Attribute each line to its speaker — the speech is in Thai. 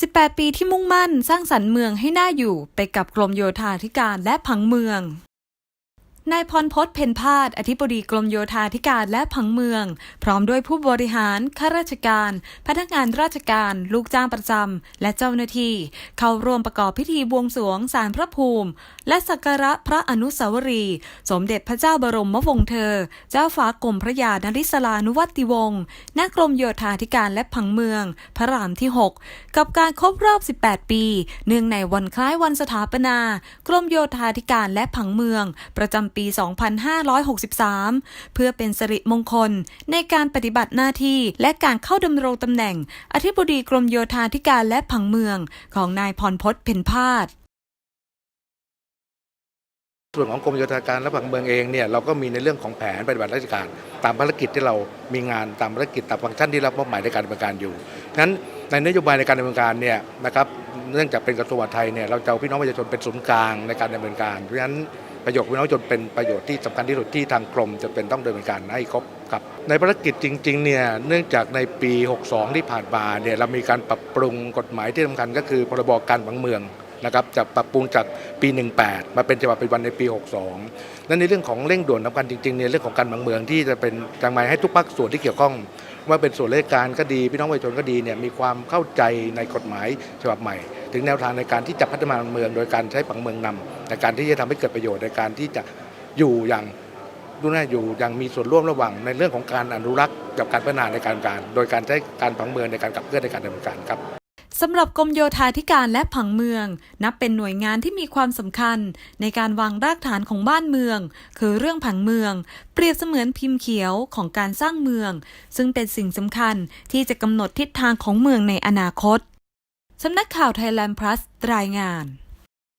Speaker 1: 18 ปีที่มุ่งมั่นสร้างสรรค์เมืองให้น่าอยู่ไปกับกรมโยธาธิการและผังเมือง นายพรพศเพนพาดอธิบดีกรมโยธาธิการและผังเมือง พร้อมด้วยผู้บริหาร ข้าราชการ พนักงานราชการ ลูกจ้างประจำ และเจ้าหน้าที่ เข้าร่วมประกอบพิธีบวงสรวงสารพระภูมิ และสักการะพระอนุสาวรีย์สมเด็จพระเจ้าบรมวงศ์เธอ เจ้าฟ้ากรมพระยานริศลานุวัติวงศ์ณกรมโยธาธิการและผังเมือง พระรามที่ 6 กับการครบรอบ 18 ปี เนื่องในวันคล้ายวันสถาปนากรมโยธาธิการและผังเมือง ประจำปี 2563 เพื่อเป็นสิริมงคลในการปฏิบัติหน้าที่และการเข้าดำรงตำแหน่ง อธิบดีกรมโยธาธิการและผังเมืองของนายพรพศเพ็ญพาด
Speaker 2: ส่วนของกรมโยธาการและผังเมืองเองเนี่ยเราก็มีในเรื่องของแผนปฏิบัติราชการ ตามภารกิจที่เรามีงานตามภารกิจตามฟังก์ชันที่รับมอบหมายในการดำเนินการอยู่นั้นในนโยบายในการดำเนินการเนี่ยนะครับเนื่องจากเป็นกระทรวงไทยเนี่ยเราจะเอาพี่น้องประชาชนเป็นศูนย์กลางในการดำเนินการเพราะฉะนั้น ประโยชน์พี่น้องประชาชนเป็นประโยชน์ที่สำคัญที่สุดที่ทางกรมจะเป็นต้องดำเนินการให้ครบครับ ในภารกิจจริงๆเนี่ยเนื่องจากในปี 62 ที่ผ่านมาเนี่ยเรามีการปรับปรุงกฎหมายที่สำคัญก็คือพรบการผังเมืองนะครับจะปรับปรุงจากปี 18 มาเป็นฉบับปัจจุบันในปี 62และในเรื่องของเร่งด่วนสำคัญจริงๆในเรื่องของการเมืองเมืองที่จะเป็นทางหมายให้ทุกภาคส่วนที่เกี่ยวข้องว่าเป็นส่วนราชการก็ดีพี่น้องประชาชนก็ดีเนี่ยมีความเข้าใจในกฎหมายฉบับใหม่ ถึงแนวทางในการที่จะพัฒนาเมืองโดยการใช้ผังเมืองนำในการที่จะทำให้เกิดประโยชน์ในการที่จะอยู่อย่างดูน่าอยู่อย่างมีส่วนร่วมระหว่างในเรื่องของการอนุรักษ์กับการพัฒนาในการการ โดยการใช้การผังเมืองในการขับเคลื่อนในการดำเนินการครับ
Speaker 1: สำหรับกรมโยธาธิการและผังเมือง นับเป็นหน่วยงานที่มีความสำคัญ ในการวางรากฐานของบ้านเมือง คือเรื่องผังเมือง เปรียบเสมือนพิมพ์เขียวของการสร้างเมือง ซึ่งเป็นสิ่งสำคัญที่จะกำหนดทิศทางของเมืองในอนาคต สำนักข่าวไทยแลนด์พลัสรายงาน